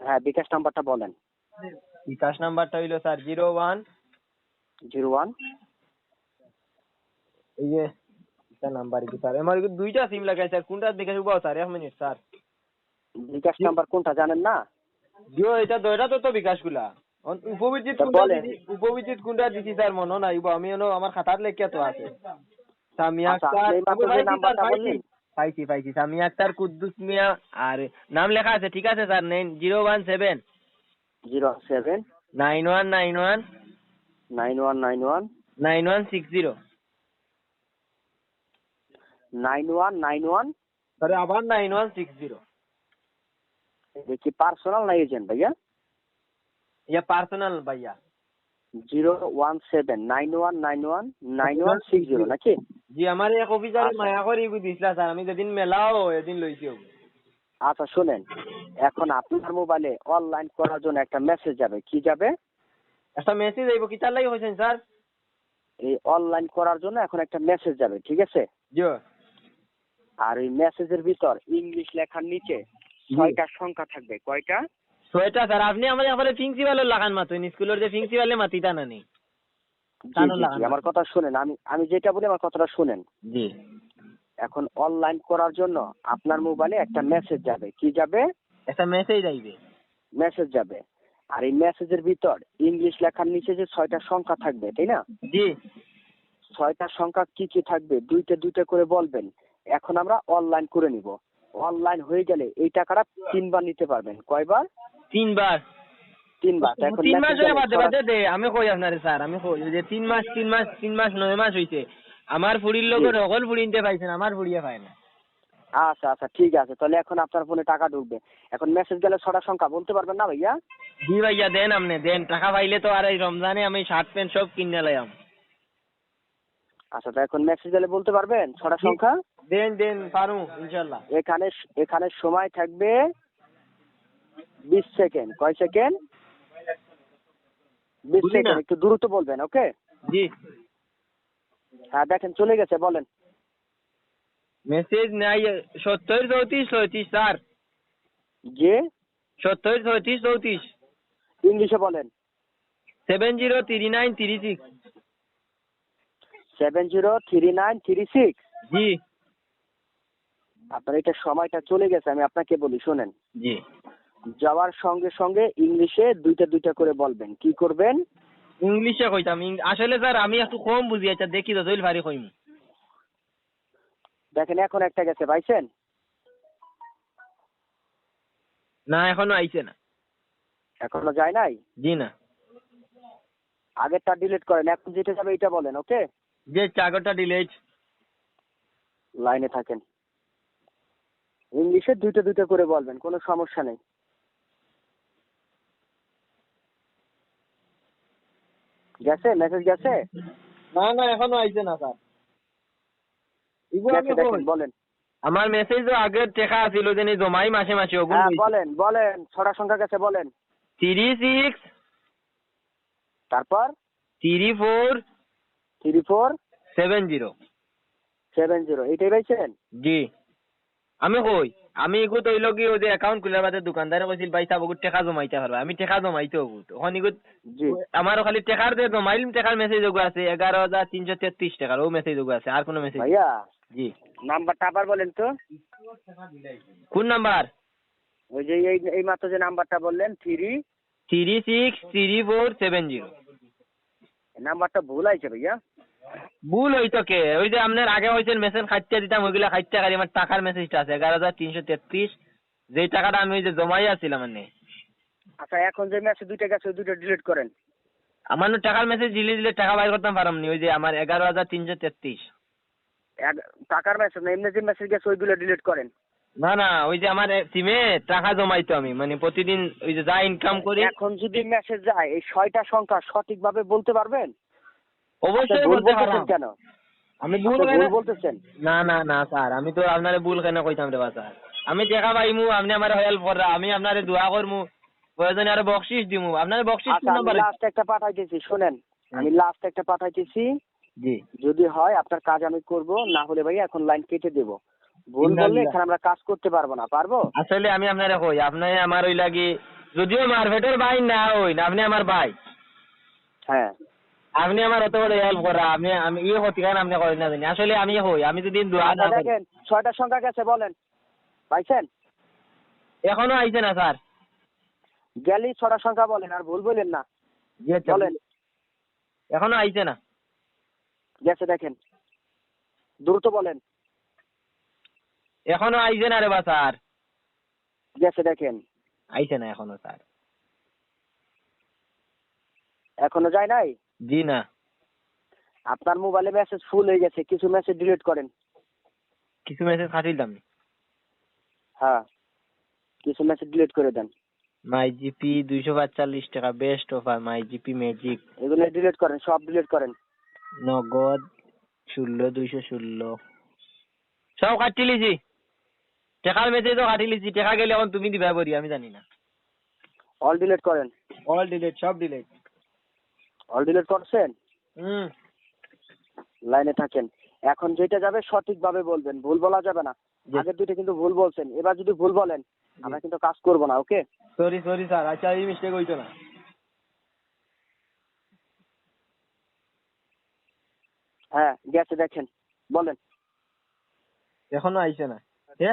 হ্যাঁ বিকাশ নাম্বারটা বলেন। বিকাশ নাম্বারটা হইল sir zero one. Zero one. এই যে এটা নাম্বার কি স্যার? আমার দুইটা সিম লাগাই স্যার। কোনটা দেখে শুভ স্যার এক মিনিট স্যার। বিকাশ নাম্বার কোনটা জানেন না? জিও এটা তো তো তো বিকাশগুলা উপবিজিত তা কোনটা উপবিজিত কোনটা দিছি স্যার? মনে নাই আমি আমার খাতার লেখা তো আছে। সামিয়া আচ্ছা, স্যার, নাম্বারটা। বললেন? পাইছি পাইছি। সামিয়া আক্তার কুদ্দুস মিয়া আর নাম লেখা আছে ঠিক আছে sir? Nine zero one seven. Zero seven. Nine one nine one. Nine one nine one. Nine one six zero. Nine one nine one. Sorry আবার নাইন ওয়ান সিক্স জিরো। দেখি পার্সোনাল না এজেন্ট ভাইয়া? ইয়া পার্সোনাল ভাইয়া। Zero one seven. Nine one nine one nine one six zero. নাকি? জি আমার এক অফিসারে। মায়া করে ইগু দিছিলা স্যার আমি যেদিন মেলাও এদিন লইছি আচ্ছা শোনেন। এখন আপনার মোবাইলে অনলাইন করার জন্য একটা মেসেজ যাবে। কি যাবে? একটা মেসেজ আইব কিতার লাগি হইছেন স্যার এই অনলাইন করার জন্য এখন একটা মেসেজ যাবে ঠিক আছে? জিও আর ওই মেসেজের ভিতর ইংলিশ লেখার নিচে ছয়টা সংখ্যা থাকবে। কয়টা? সোয়েটা স্যার আপনি আমাদের প্রিন্সিপালের লাগান মাতুন। স্কুলের যে প্রিন্সিপালে মাতিতা না নি জি, কানো জি, জি, লাগানো। আমার কথা শুনেন। আমি আমি যেটা বলি আমার কথাটা শুনেন। জি। এখন অনলাইন করার জন্য আপনার মোবাইলে একটা মেসেজ যাবে। কি যাবে? একটা মেসেজ আইবে মেসেজ যাবে। আর এই মেসেজের ভিতর ইংলিশ লেখার নিচে যে ছয়টা সংখ্যা থাকবে তাই না? জি। ছয়টা সংখ্যা কি কি থাকবে? দুইটা দুইটা করে বলবেন। এখন আমরা অনলাইন করে নিব। অনলাইন হয়ে গেলে এই টাকাটা তিনবার নিতে পারবেন। কয়বার? তিনবার। এখন তিন মাস হয়ে বাদে বাদে দে আমি কই আপনারে স্যার আমি কই যে তিন মাস তিন মাস তিন মাস নয় মাস হইছে। আমার ফুড়ির লোকের। সকল ফুড়ি পাইছেন আমার ফুড়িয়ে পায় না। আচ্ছা আচ্ছা ঠিক আছে তাহলে এখন আপনার ফোনে টাকা ঢুকবে। এখন মেসেজ গেলে ছটা সংখ্যা বলতে পারবেন না ভাইয়া? জি ভাইয়া দেন আপনি দেন টাকা পাইলে তো আর এই রমজানে আমি শার্ট প্যান্ট সব কিনে লাইম আচ্ছা তা এখন মেসেজ গেলে বলতে পারবেন ছটা সংখ্যা? দেন দেন পারু ইনশাল্লাহ। এখানে এখানে সময় থাকবে বিশ সেকেন্ড কয় সেকেন্ড? বিশ সেকেন্ড একটু দ্রুত বলবেন ওকে জি। হ্যাঁ দেখেন চলে গেছে বলেন। মেসেজ নাই সত্তর চৌত্রিশ চৌত্রিশ স্যার যে সত্তর চৌত্রিশ। ইংলিশে বলেন। Seven zero three nine three six seven zero three nine three six জি। আপনার এটা সময়টা চলে গেছে আমি আপনাকে বলি শোনেন। জি। যাওয়ার সঙ্গে সঙ্গে ইংলিশে দুইটা দুইটা করে বলবেন। কি করবেন? ইংলিশে কইতাম। আসলে স্যার আমি একটু কম বুঝি। আচ্ছা দেখি তো তৈল ভারী কইম। দেখেন এখন একটা গেছে পাইছেন? না এখনও আইছে না। এখনও যায় নাই? জি না। আগেরটা ডিলিট করেন এখন যেটা যাবে এটা বলেন ওকে? যে চাকরটা ডিলেজ লাইনে থাকেন। ইংলিশে দুইটা দুইটা করে বলবেন কোনো সমস্যা নেই। গেছে? মেসেজ গেছে? না না এখনও আইছে না স্যার ইগো আমি কই। বলেন। আমার মেসেজ তো আগে টেকা আছিল যেন জমাই মাসে মাসে ওগুন হ্যাঁ বলেন বলেন ছটা সংখ্যা গেছে বলেন। থ্রি সিক্স তারপর? Three four three four seven zero seven zero এইটাই পাইছেন? জি। আমি কই? আমি এগু তৈল কি ওই যে অ্যাকাউন্ট খুলে বাদে দোকানদারে কইছিল ভাই সাহেব ওগুত টাকা জমাইতে পারবা আমি টাকা জমাইতে ওগুত ওখান এগুত জি। আমার খালি টাকার যে জমাইলিম টাকার মেসেজ ওগু আছে। এগারো হাজার তিনশো তেত্রিশ টাকার ও মেসেজ ওগু আছে। আর কোনো মেসেজ ভাইয়া জি। নাম্বারটা আবার বলেন তো। কোন নাম্বার ওই যে এই এই মাত্র যে নাম্বারটা বললেন three three six three four seven zero নাম্বারটা ভুল আছে ভাইয়া। ভুল হইতো কে? ওই যে আপনার আগে হয়েছেন মেসেজ খাইতে দিতাম ওইগুলা খাইতে টাকা আমার টাকার মেসেজটা আছে এগারো হাজার তিনশো তেত্রিশ। যেই টাকাটা আমি ওই যে জমাই আছিলাম মানে আচ্ছা এখন যে মেসেজ দুইটা গেছে দুইটা ডিলিট করেন। আমার না টাকার মেসেজ দিলে দিলে টাকা বাইর করতাম পারামনি ওই যে আমার এগারো হাজার তিনশো তেত্রিশ। টাকার মেসেজ না এমনি যে মেসেজ গেছে ওইগুলো ডিলিট করেন। না না ওই যে আমার সিমে টাকা জমাইতো আমি মানে প্রতিদিন ওই যে যা ইনকাম করি। এখন যদি মেসেজ যায় এই ছয়টা সংখ্যা সঠিকভাবে বলতে পারবেন? অবশ্যই বলতে কেন? আমি ভুল কেন বলতেছেন। না না না স্যার আমি তো আপনারে ভুল কেন কইতাম রে স্যার আমি টাকা পাইমু আপনি আমার হেল্প আমি আপনারে দোয়া করমু প্রয়োজনে আরও দিমু। আপনার বকশিস আচ্ছা লাস্ট একটা পাঠাইতেছি শোনেন। আমি লাস্ট একটা পাঠাইতেছি। জি। যদি হয় আপনার কাজ আমি করব না হলে ভাই এখন লাইন কেটে দেব। ভুল বললে এখানে আমরা কাজ করতে পারব না পারব? আসলে আমি আপনারে কই আপনি আমার ওই লাগি যদিও মারভেটের ভাই না হই না আপনি আমার ভাই। হ্যাঁ। আপনি আমার অত বড় হেল্প করা আপনি আমি ইয়ে ক্ষতি কারণ আপনি করেন না জানি আসলে আমি হই আমি যদি দোয়া না করি দেখেন ছয়টার সংখ্যা গেছে বলেন। পাইছেন? এখনও আইছে না স্যার গেলি ছটার সংখ্যা বলেন আর ভুল বলেন না। বলেন। এখনও আইছে না? গেছে দেখেন। দ্রুত বলেন। এখনও আইছে না রে বা স্যার গেছে দেখেন। আইছে না এখনও স্যার এখনও যায় নাই? জি না। আপনার মোবাইলে মেসেজ ফুল হয়ে গেছে কিছু মেসেজ ডিলিট করেন। কিছু মেসেজ খাটিলাম হ্যাঁ কিছু মেসেজ ডিলিট করে দেন। মাই জিপি দুইশো পাঁচচল্লিশ টাকা best offer my GP magic এগুলো ডিলিট করেন সব ডিলিট করেন। নগদ ষোলো দুইশো ষোলো সব কাটি লিছি টেকার মেসেজও কাটি লিছি টেকা গেলে এখন তুমি দিবা বলি আমি জানি না। অল ডিলিট করেন। অল ডিলেট সব ডিলেট অল ডিলিট করছেন? হুম। লাইনে থাকেন। এখন যেটা যাবে সঠিকভাবে বলবেন। ভুল বলা যাবে না। আগের দুইটা কিন্তু ভুল বলছেন। এবার যদি ভুল বলেন আমরা কিন্তু কাজ করব না ওকে? সরি সরি স্যার আচ্ছা এই মিস্টেক হইতো না। হ্যাঁ গেছে দেখেন। বলেন। এখনও আইছে না।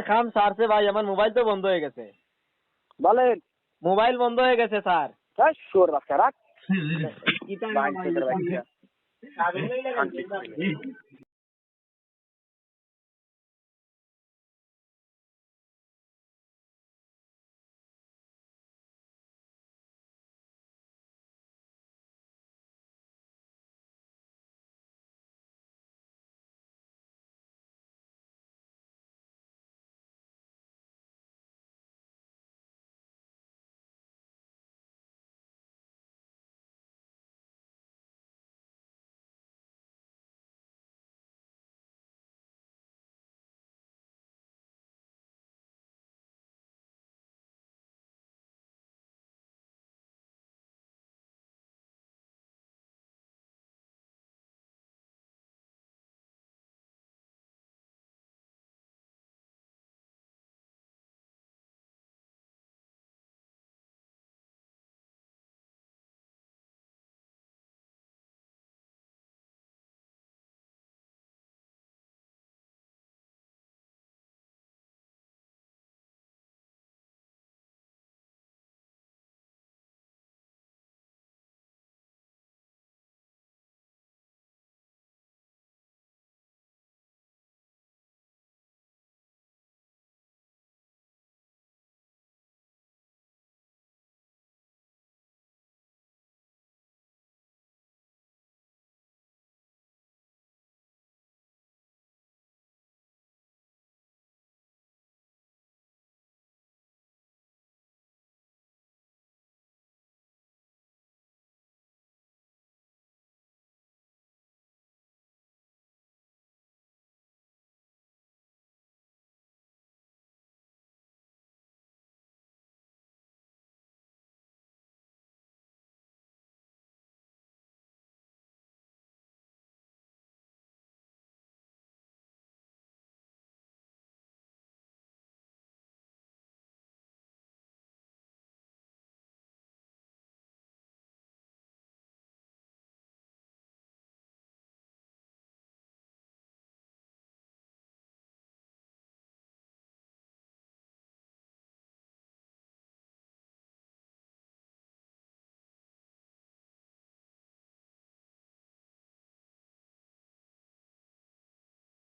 কাম সারছে ভাই আমার মোবাইল তো বন্ধ হয়ে গেছে। বলেন। মোবাইল বন্ধ হয়ে গেছে স্যার রাখ। इतना